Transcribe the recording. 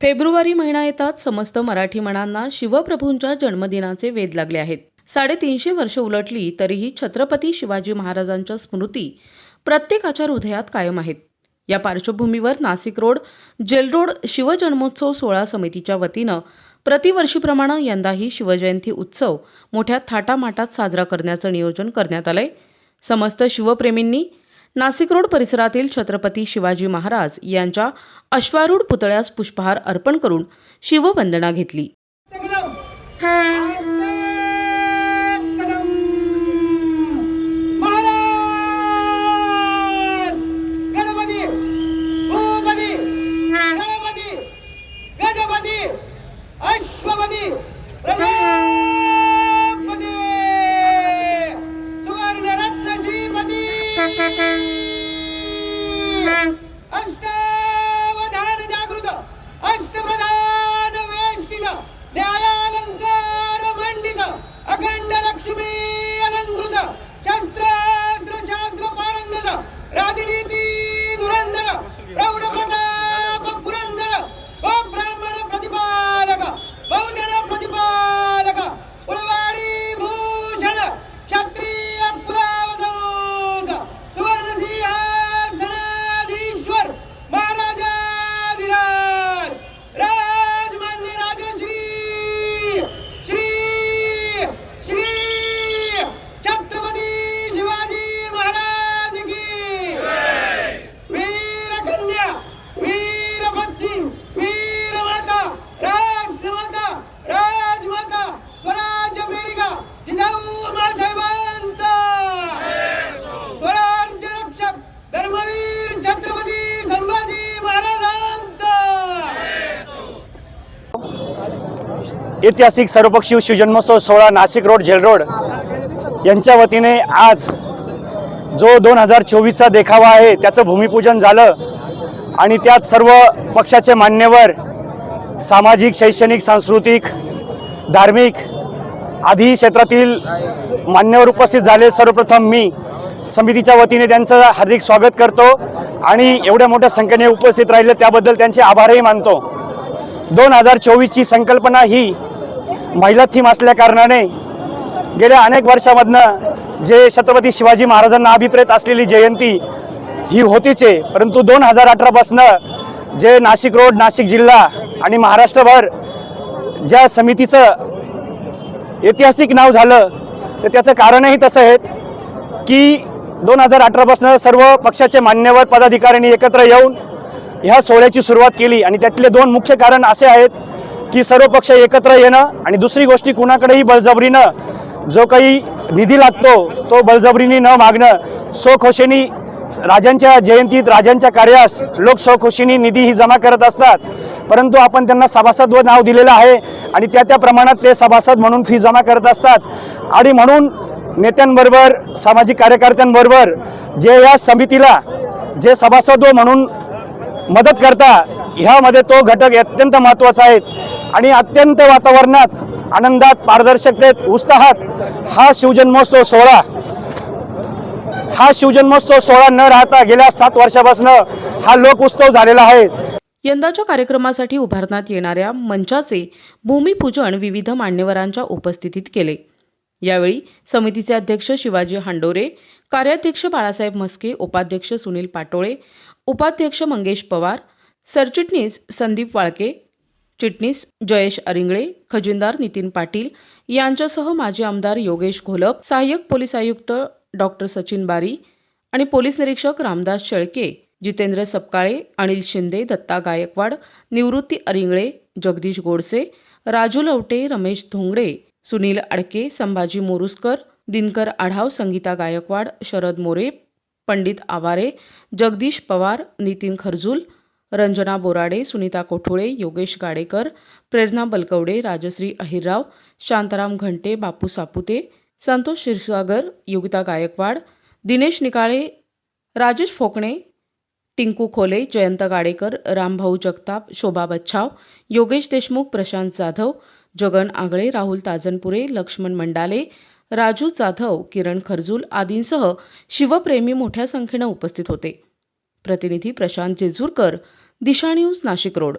February महिना येताच समस्त मराठी मनांना शिवप्रभूंच्या जन्मदिनाचे वेध लागले आहेत. साडेतीनशे वर्ष उलटली तरीही छत्रपती शिवाजी महाराजांच्या स्मृती प्रत्येकाच्या हृदयात कायम आहेत. या पार्श्वभूमीवर नाशिक रोड जेल रोड शिवजन्मोत्सव सोहळा समितीच्या वतीनं प्रतिवर्षीप्रमाणे यंदाही शिवजयंती उत्सव मोठ्या थाटामाटात साजरा करण्याचं नियोजन करण्यात आलंय. समस्त शिवप्रेमींनी नाशिक रोड परिसरातील छत्रपती शिवाजी महाराज यांच्या अश्वारूढ पुतळ्यास पुष्पहार अर्पण करून शिववंदना घेतली. ಅಂತ ऐतिहासिक सर्वपक्षीय शिवजन्मोत्सव सोहळा नाशिक रोड जेल रोड यांच्या वतीने आज जो दोन हजार चोवीसचा देखावा आहे त्याचं भूमिपूजन झालं. आणि त्यात सर्व पक्षाचे मान्यवर सामाजिक शैक्षणिक सांस्कृतिक धार्मिक आदी क्षेत्रातील मान्यवर उपस्थित झाले. सर्वप्रथम मी समितीच्या वतीने त्यांचं हार्दिक स्वागत करतो आणि एवढ्या मोठ्या संख्येने उपस्थित राहिलं त्याबद्दल त्यांचे आभारही मानतो. दोन हजार चोवीसची संकल्पना ही महिला थीम असल्या कारणाने गेल्या अनेक वर्षामधनं जे छत्रपती शिवाजी महाराजांना अभिप्रेत असलेली जयंती ही होतीच आहे परंतु दोन हजार अठरापासनं जे नाशिक रोड नाशिक जिल्हा आणि महाराष्ट्रभर ज्या समितीचं ऐतिहासिक नाव झालं तर त्याचं कारणही तसं आहे की दोन हजार अठरापासून सर्व पक्षाचे मान्यवर पदाधिकाऱ्यांनी एकत्र येऊन ह्या सोहळ्याची सुरुवात केली आणि त्यातले दोन मुख्य कारण असे आहेत की सर्व पक्ष एकत्र येणं आणि दुसरी गोष्टी कुणाकडेही बळजबरीनं जो काही निधी लागतो तो बळजबरीने न मागणं. सोखोशेनी राजांच्या जयंतीत राजांच्या कार्यास लोक स्वखुशीने निधी ही जमा करत असतात. परंतु आपण त्यांना सभासद व नाव दिलेलं आहे आणि त्या त्या प्रमाणात ते सभासद म्हणून फी जमा करत असतात. आणि म्हणून नेत्यांबरोबर सामाजिक कार्यकर्त्यांबरोबर जे या समितीला जे सभासद म्हणून मदत करता ह्यामध्ये तो घटक अत्यंत महत्त्वाचा आहे. आणि अत्यंत वातावरणात आनंदात पारदर्शकतेत उत्साहात हा शिवजन्मोत्सव सोहळा हा शिवजन्मोत्सव सोहळा न राहता गेल्या सात वर्षापासून हा लोक उत्सव झालेला आहे. यंदाच्या कार्यक्रमासाठी उभारण्यात येणाऱ्या मंचाचे भूमिपूजन विविध मान्यवरांच्या उपस्थितीत केले. यावेळी समितीचे अध्यक्ष शिवाजी हांडोरे कार्याध्यक्ष बाळासाहेब म्हस्के उपाध्यक्ष सुनील पाटोळे उपाध्यक्ष मंगेश पवार सरचिटणीस संदीप वाळके चिटणीस जयेश अरिंगळे खजिनदार नितीन पाटील यांच्यासह माजी आमदार योगेश घोलप सहाय्यक पोलीस आयुक्त डॉक्टर सचिन बारी आणि पोलीस निरीक्षक रामदास शेळके जितेंद्र सपकाळे अनिल शिंदे दत्ता गायकवाड निवृत्ती अरिंगळे जगदीश गोडसे राजू लवटे रमेश धोंगडे सुनील अडके संभाजी मोरुसकर दिनकर आढाव संगीता गायकवाड शरद मोरे पंडित आवारे जगदीश पवार नितीन खरजूल रंजना बोराडे सुनीता कोठोळे योगेश गाडेकर प्रेरणा बलकवडे राजश्री अहिरराव शांताराम घंटे बापू सापुते संतोष क्षीरसागर योगिता गायकवाड दिनेश निकाळे राजेश फोकणे टिंकू खोले जयंत गाडेकर रामभाऊ जगताप शोभा बच्छाव योगेश देशमुख प्रशांत जाधव जगन आगळे राहुल ताजनपुरे लक्ष्मण मंडाले राजू जाधव किरण खरजूल आदींसह शिवप्रेमी मोठ्या संख्येनं उपस्थित होते. प्रतिनिधी प्रशांत जेजूरकर दिशा न्यूज नाशिक रोड.